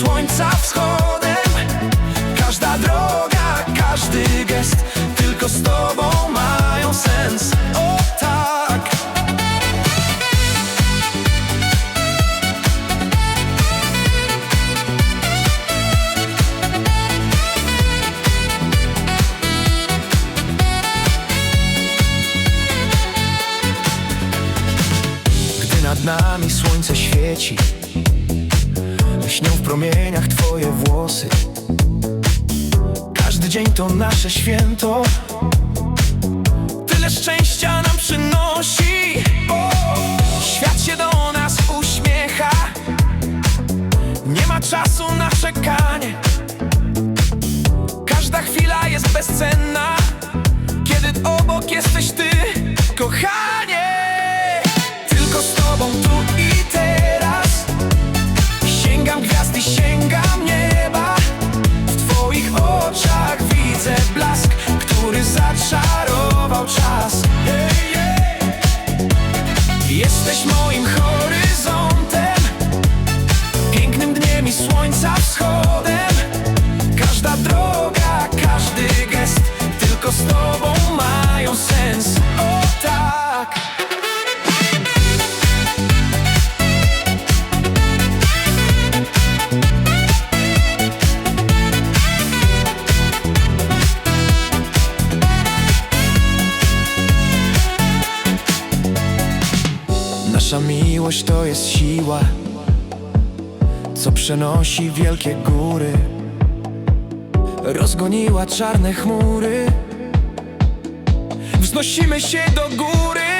słońca wschodem. Każda droga, każdy gest Tylko z tobą mają sens. O tak. Gdy nad nami słońce świeci Lśnią w promieniach twoje włosy. Każdy dzień to nasze święto. Tyle szczęścia nam przynosi. Świat się do nas uśmiecha. Nie ma czasu na czekanie. Każda chwila jest bezcenna. Kiedy obok jesteś ty, kochanie Który zaczarował czas Hey, yeah. Jesteś moim horyzontem Nasza miłość to jest siła Co przenosi wielkie góry. Rozgoniła czarne chmury. Wznosimy się do góry